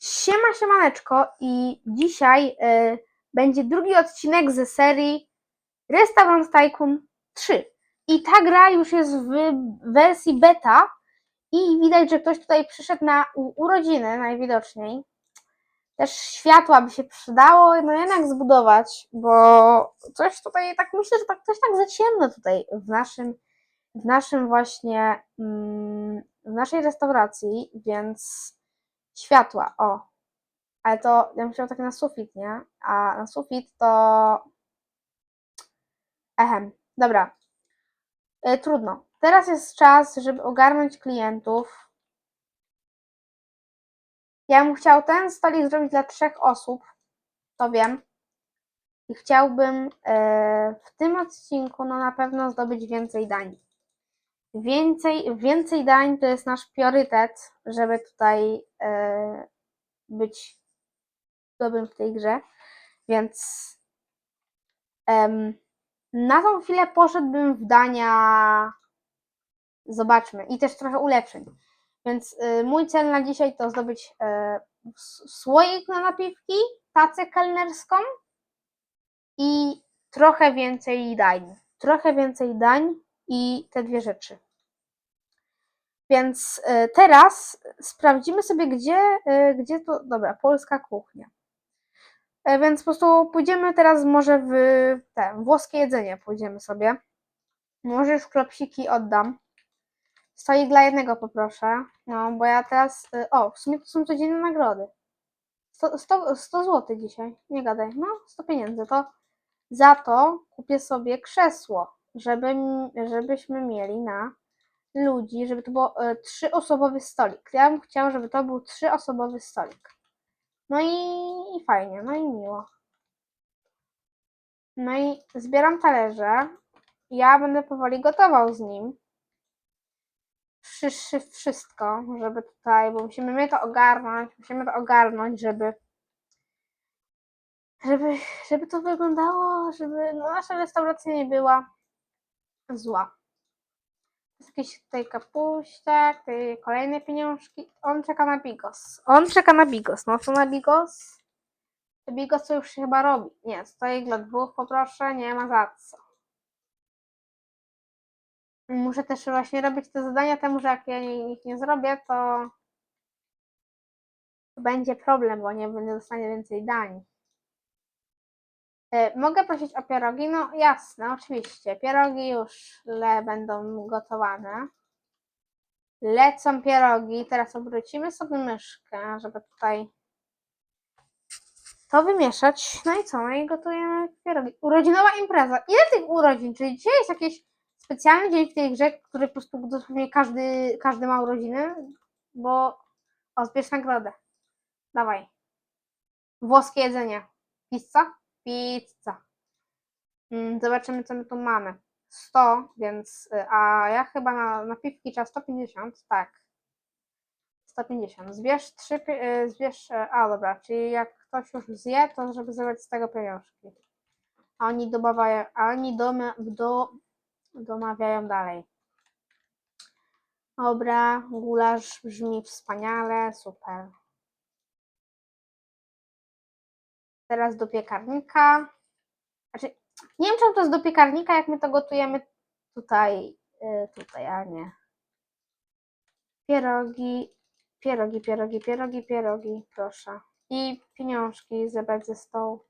Siema, siemaneczko i dzisiaj y, będzie drugi odcinek ze serii Restaurant Tycoon 3. I ta gra już jest w wersji beta i widać, że ktoś tutaj przyszedł na urodziny najwidoczniej. Też światła by się przydało, no jednak zbudować, bo coś tutaj, tak myślę, że tak, coś tak za ciemno tutaj w naszym, w naszym właśnie, mm, w naszej restauracji, więc światła, o, ale to ja chciał tak na sufit, nie? A na sufit to. Ehem, dobra. Y, trudno. Teraz jest czas, żeby ogarnąć klientów. Ja bym chciał ten stolik zrobić dla trzech osób. To wiem. I chciałbym y, w tym odcinku no na pewno zdobyć więcej dań. Więcej, więcej dań to jest nasz priorytet, żeby tutaj y, być dobrym w tej grze, więc em, na tą chwilę poszedłbym w dania. Zobaczmy. I też trochę ulepszeń. Więc y, mój cel na dzisiaj to zdobyć y, słoik na napiwki, tacę kelnerską i trochę więcej dań. Trochę więcej dań i te dwie rzeczy. Więc y, teraz sprawdzimy sobie, gdzie, y, gdzie to. Dobra, polska kuchnia. E, Więc po prostu pójdziemy teraz może w te włoskie jedzenie pójdziemy sobie. Może już klopsiki oddam. Stolik dla jednego poproszę. No, bo ja teraz. O, w sumie to są codzienne nagrody. 100, 100, 100 zł dzisiaj. Nie gadaj. No, 100 pieniędzy. To za to kupię sobie krzesło, żeby, żebyśmy mieli na ludzi, żeby to był y, trzyosobowy stolik. Ja bym chciała, żeby to był trzyosobowy stolik. No i, i fajnie, no i miło. No i zbieram talerze. Ja będę powoli gotował z nim. Wszy, wszystko, żeby tutaj, bo musimy my to ogarnąć, musimy to ogarnąć, żeby żeby, żeby to wyglądało, żeby no, nasza restauracja nie była zła. Jest jakiś tutaj kapuściak, tutaj kolejne pieniążki. On czeka na bigos. On czeka na bigos. No co na bigos? Bigos to już się chyba robi. Nie, stoję dla dwóch poproszę, nie ma za co. Muszę też właśnie robić te zadania temu, że jak ja ich nie zrobię, to będzie problem, bo nie będę dostanie więcej dań. E, Mogę prosić o pierogi? No jasne, oczywiście. Pierogi już le będą gotowane. Lecą pierogi. Teraz obrócimy sobie myszkę, żeby tutaj to wymieszać. No i co? No i gotujemy pierogi. Urodzinowa impreza. Ile tych urodzin? Czy dzisiaj jest jakiś specjalny dzień w tej grze, który po prostu dosłownie każdy, każdy ma urodziny? Bo... O, zbierz nagrodę. Dawaj. Włoskie jedzenie. Pizza? Pizza. Mm, Zobaczymy, co my tu mamy. 100, więc. y, A ja chyba na, na piwki trzeba 150, tak. 150. Zbierz trzy. pi- y, Zbierz. y, A dobra, czyli jak ktoś już zje, to żeby zebrać z tego pieniążki. A oni domawiają, a oni doma, do, domawiają dalej. Dobra, gulasz brzmi wspaniale, super. Teraz do piekarnika. Znaczy, nie wiem, czemu to jest do piekarnika, jak my to gotujemy tutaj, y, tutaj, a nie. Pierogi, pierogi, pierogi, pierogi, pierogi, proszę. I pieniążki zebrać ze stołu.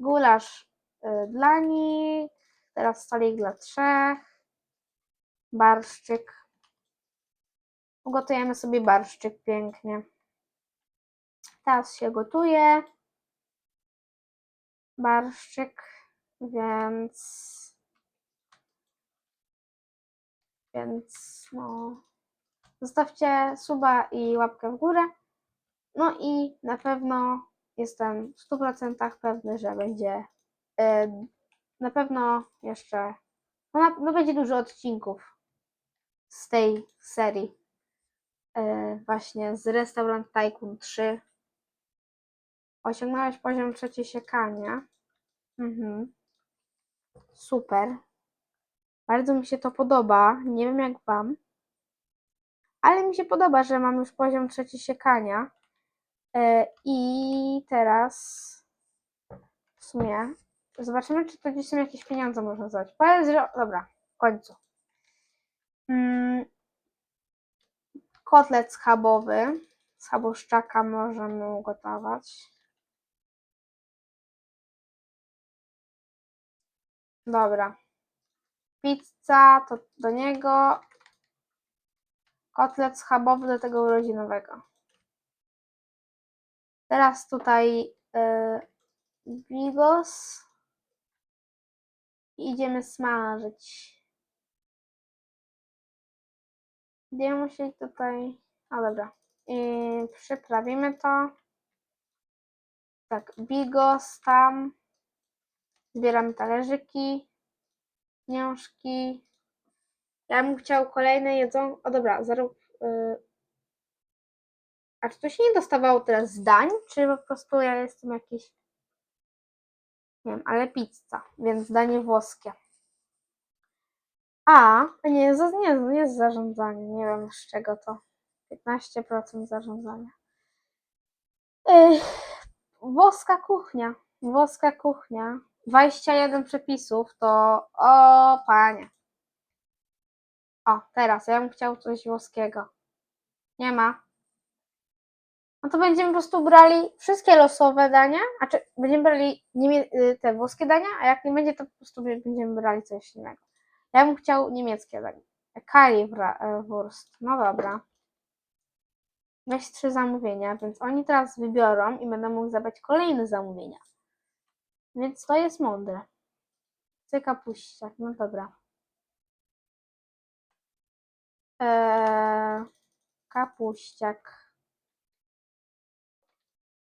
Gulasz y, dla nich, teraz stolik dla trzech. Barszczyk. Ugotujemy sobie barszczyk pięknie. Teraz się gotuje barszczyk, więc więc no zostawcie suba i łapkę w górę. No i na pewno jestem w 100% pewny, że będzie e, na pewno jeszcze no, na, no będzie dużo odcinków z tej serii e, właśnie z Restaurant Tycoon 3 Osiągnąłeś poziom trzecie siekania. Mhm. Super. Bardzo mi się to podoba. Nie wiem jak wam. Ale mi się podoba, że mam już poziom trzecie siekania. E, I teraz w sumie zobaczymy, czy to gdzieś są jakieś pieniądze można zrobić. Powiedz, że... Dobra, w końcu. Mm, kotlet schabowy. Schaboszczaka możemy ugotować. Dobra. Pizza to do niego. Kotlet schabowy do tego urodzinowego. Teraz tutaj y, bigos. Idziemy smażyć. Będziemy musieli tutaj. A dobra. I przyprawimy to. Tak, bigos tam. Zbieramy talerzyki, pieniążki. Ja bym chciał kolejne jedzonko. O dobra, zarób. y, A czy to się nie dostawało teraz zdań, czy po prostu ja jestem jakiś. Nie wiem, ale pizza, więc zdanie włoskie. A, nie, za- nie, nie jest zarządzanie, nie wiem z czego to. 15% zarządzania. Włoska kuchnia, włoska kuchnia. 21 przepisów to, o panie. O, teraz, ja bym chciał coś włoskiego. Nie ma. No to będziemy po prostu brali wszystkie losowe dania, a czy będziemy brali niemie- y, te włoskie dania, a jak nie będzie, to po prostu będziemy brali coś innego. Ja bym chciał niemieckie dania. Currywurst. No dobra. Weź trzy zamówienia, więc oni teraz wybiorą i będę mógł zabrać kolejne zamówienia. Więc to jest mądre. Chcę kapuściak, no dobra. Eee, kapuściak.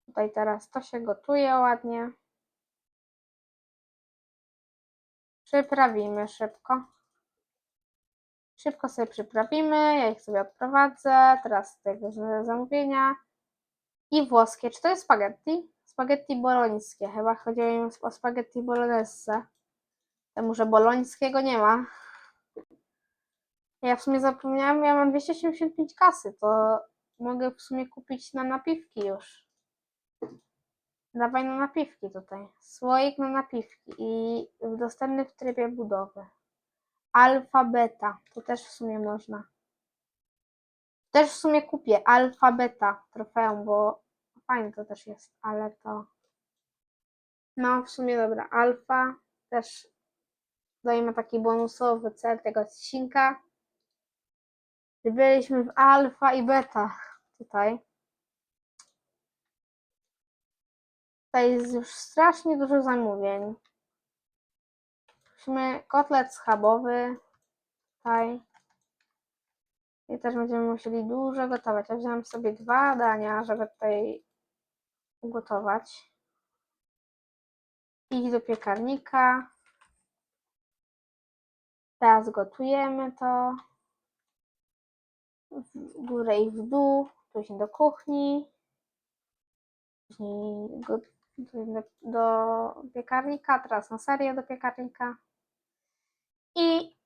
Tutaj teraz to się gotuje ładnie. Przyprawimy szybko. Szybko sobie przyprawimy. Ja ich sobie odprowadzę. Teraz tego zamówienia. I włoskie. Czy to jest spaghetti? Spaghetti bolońskie. Chyba chodziło im o spaghetti bolognese. Temu, że bolońskiego nie ma. Ja w sumie zapomniałam, ja mam 285 kasy, to mogę w sumie kupić na napiwki już. Dawaj na napiwki tutaj. Słoik na napiwki i dostępny w trybie budowy. Alfa, beta, to też w sumie można. Też w sumie kupię alfa, beta trofeum, bo fajne to też jest, ale to... No, w sumie dobra, alfa też dajemy taki bonusowy cel tego odcinka. Byliśmy w alfa i beta tutaj. Tutaj jest już strasznie dużo zamówień. Musimy kotlet schabowy tutaj. I też będziemy musieli dużo gotować. Ja wziąłem sobie dwa dania, żeby tutaj ugotować. Idź do piekarnika. Teraz gotujemy to. W górę i w dół. Później do kuchni. Później do, do piekarnika. Teraz na serię do piekarnika. I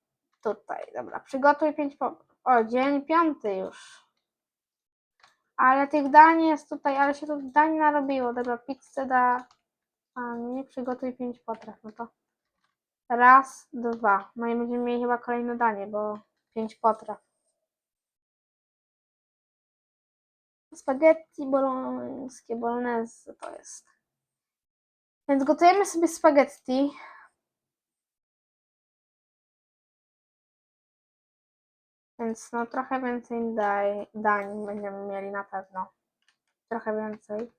tutaj, dobra, przygotuj pięć po... O, dzień piąty już. Ale tych dań jest tutaj, ale się tu dań narobiło. Dobra, pizzę da... A nie, przygotuj pięć potraw, no to raz, dwa. No i będziemy mieli chyba kolejne danie, bo pięć potraw. Spaghetti bolońskie, bolognese to jest. Więc gotujemy sobie spaghetti. Więc no trochę więcej daj, dań będziemy mieli na pewno. Trochę więcej.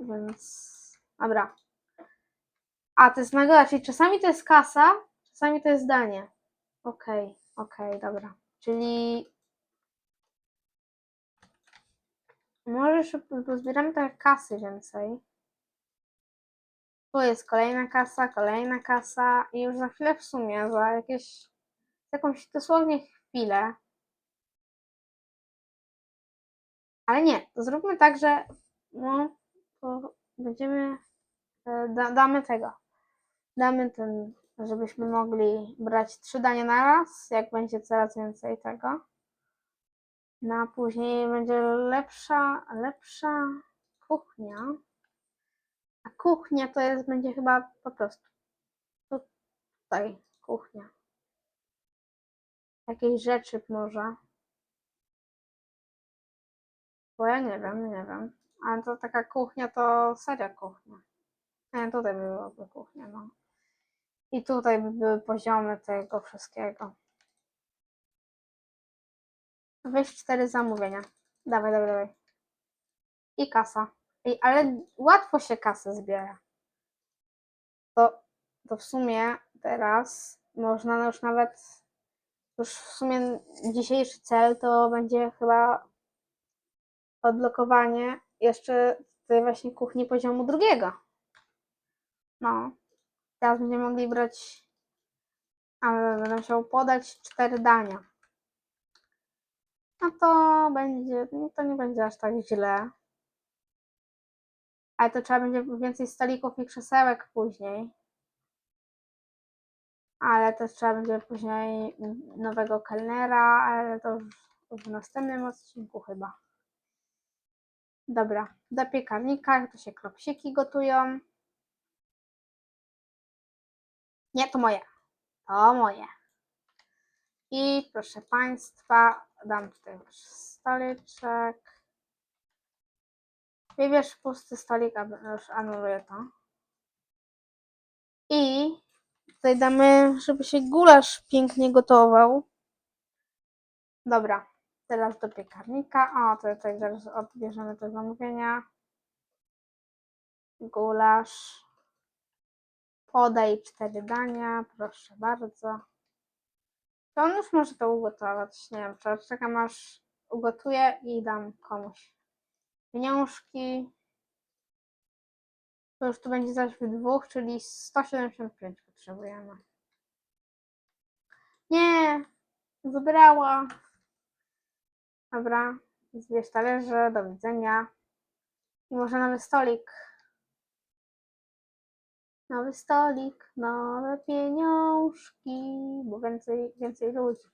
Więc dobra. A, to jest nagroda, czyli czasami to jest kasa, czasami to jest danie. Okej, okej, dobra. Czyli może szybko pozbieramy trochę kasy więcej. Tu jest kolejna kasa, kolejna kasa i już za chwilę w sumie, za jakieś jakąś dosłownie chwilę. Ale nie, zróbmy tak, że no, będziemy, e, da, damy tego. Damy ten, żebyśmy mogli brać trzy dania na raz, jak będzie coraz więcej tego. No a później będzie lepsza, lepsza, kuchnia. A kuchnia to jest, będzie chyba po prostu tu- tutaj kuchnia. Jakieś rzeczy może. Bo ja nie wiem, nie wiem. Ale to taka kuchnia to seria kuchnia. Nie, tutaj by byłaby kuchnia, no. I tutaj by były poziomy tego wszystkiego. Weź cztery zamówienia. Dawaj, dawaj, dawaj. I kasa. Ej, ale łatwo się kasę zbiera. To, to w sumie teraz można już nawet już w sumie dzisiejszy cel to będzie chyba odblokowanie jeszcze tej właśnie kuchni poziomu drugiego. No. Teraz będziemy mogli brać. Ale będę musiał podać cztery dania. No to będzie. No to nie będzie aż tak źle. Ale to trzeba będzie więcej stolików i krzesełek później. Ale też trzeba będzie później nowego kelnera, ale to w następnym odcinku chyba. Dobra, do piekarnika, to się kropsiki gotują. Nie, to moje. To moje. I proszę Państwa, dam tutaj już stoliczek. Wybierz pusty stolik, aby już anuluję to. I tutaj damy, żeby się gulasz pięknie gotował. Dobra, teraz do piekarnika. O, to tutaj zaraz odbierzemy te zamówienia. Gulasz. Podaj cztery dania, proszę bardzo. To on już może to ugotować. Nie wiem, czy czekam aż ugotuję i dam komuś pieniążki. To już tu będzie zaś w dwóch, czyli 175 potrzebujemy. Nie, wybrała. Dobra, zbierz talerze, do widzenia. I może nowy stolik. Nowy stolik, nowe pieniążki, bo więcej, więcej ludzi.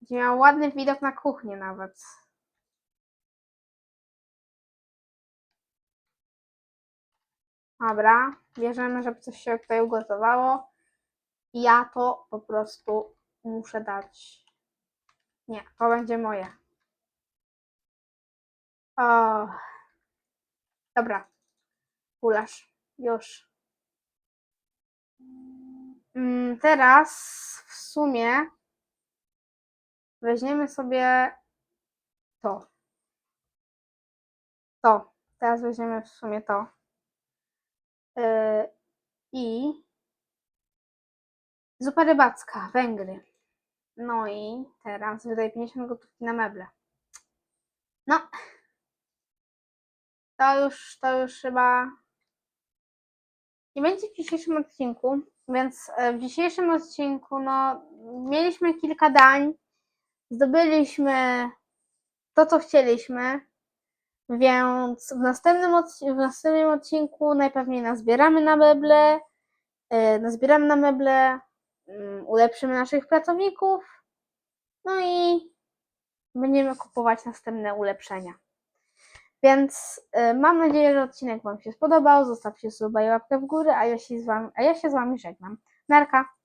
Będzie miał ładny widok na kuchnię nawet. Dobra, bierzemy, żeby coś się tutaj ugotowało. Ja to po prostu muszę dać. Nie, to będzie moje. O. Dobra. Gulasz. Już. Mm, Teraz w sumie weźmiemy sobie to. To. Teraz weźmiemy w sumie to. Yy, I zupa rybacka, Węgry. No i teraz wydaj 50 gotówki na meble. No. To już, to już chyba nie będzie w dzisiejszym odcinku, więc e, w dzisiejszym odcinku, no, mieliśmy kilka dań, zdobyliśmy to, co chcieliśmy, więc w następnym, w następnym odcinku najpewniej nazbieramy na meble, e, nazbieramy na meble, mm, ulepszymy naszych pracowników, no i będziemy kupować następne ulepszenia. Więc y, mam nadzieję, że odcinek Wam się spodobał. Zostawcie suba i łapkę w górę, a ja się z Wami, a ja się z wami żegnam. Narka!